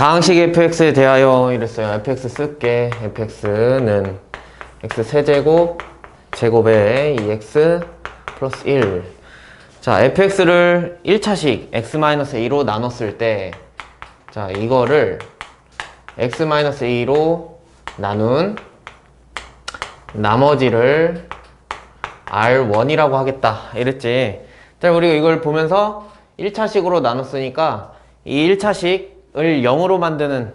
다항식 fx에 대하여 이랬어요. fx 쓸게. fx는 x 세제곱 제곱에 2x 플러스 1. 자, fx를 1차식 x-a로 나눴을 때, 자, 이거를 x-a로 나눈 나머지를 R1이라고 하겠다. 이랬지. 자, 우리가 이걸 보면서 1차식으로 나눴으니까 이 1차식 을 0으로 만드는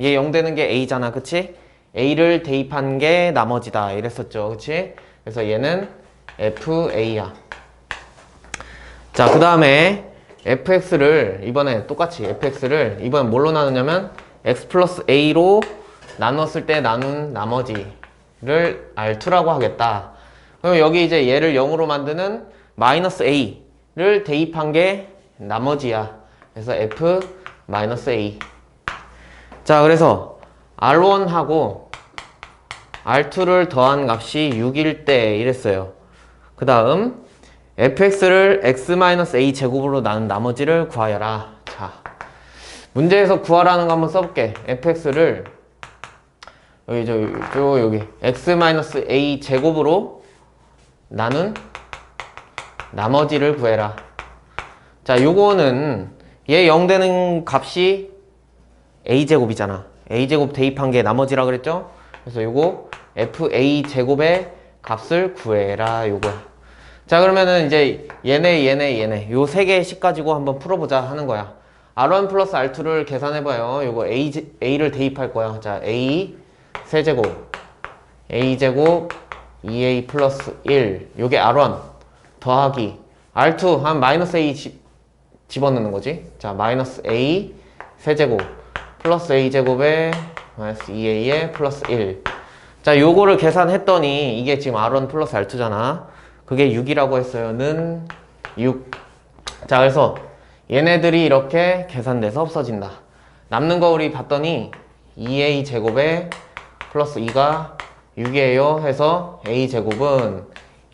얘 0 되는 게 A잖아. 그치? A를 대입한 게 나머지다. 이랬었죠. 그치? 그래서 얘는 FA야. 자, 그 다음에 fx를 이번에 똑같이 fx를 이번엔 뭘로 나누냐면 x 플러스 a로 나눴을 때 나눈 나머지를 r2라고 하겠다. 그럼 여기 이제 얘를 0으로 만드는 마이너스 a를 대입한 게 나머지야. 그래서 f 마이너스 a. 자, 그래서 r1하고 r2를 더한 값이 6일 때 이랬어요. 그 다음 fx를 x-a 제곱으로 나눈 나머지를 구하여라. 자, 문제에서 구하라는 거 한번 써볼게. fx를 여기 저, 저 여기 x-a 제곱으로 나눈 나머지를 구해라. 자, 요거는 얘 0 되는 값이 a 제곱이잖아. a 제곱 대입한 게 나머지라 그랬죠? 그래서 요거 fa 제곱의 값을 구해라. 요거야. 자 그러면은 이제 얘네 얘네 얘네 요 세 개의 식 가지고 한번 풀어보자 하는 거야 R1 플러스 R2를 계산해봐요 요거 A, A를 대입할 거야 자 A 세제곱 A 제곱 2A 플러스 1 요게 R1 더하기 R2 한 마이너스 A 집, 집어넣는 거지 자 마이너스 A 세제곱 플러스 A 제곱에 마이너스 2A에 플러스 1자 요거를 계산했더니 이게 지금 R1 플러스 R2잖아 그게 6이라고 했어요. 는 6. 자, 그래서 얘네들이 이렇게 계산돼서 없어진다. 남는 거 우리 봤더니 2a 제곱에 플러스 2가 6이에요. 해서 a 제곱은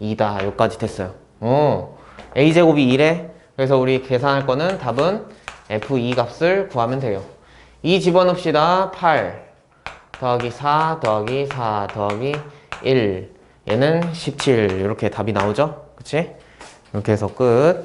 2다. 여기까지 됐어요. 어. a 제곱이 2래. 그래서 우리 계산할 거는 답은 f2 값을 구하면 돼요. 2 집어넣읍시다. 8 더하기 4 더하기 4 더하기 1 얘는 17 이렇게 답이 나오죠 그치? 이렇게 해서 끝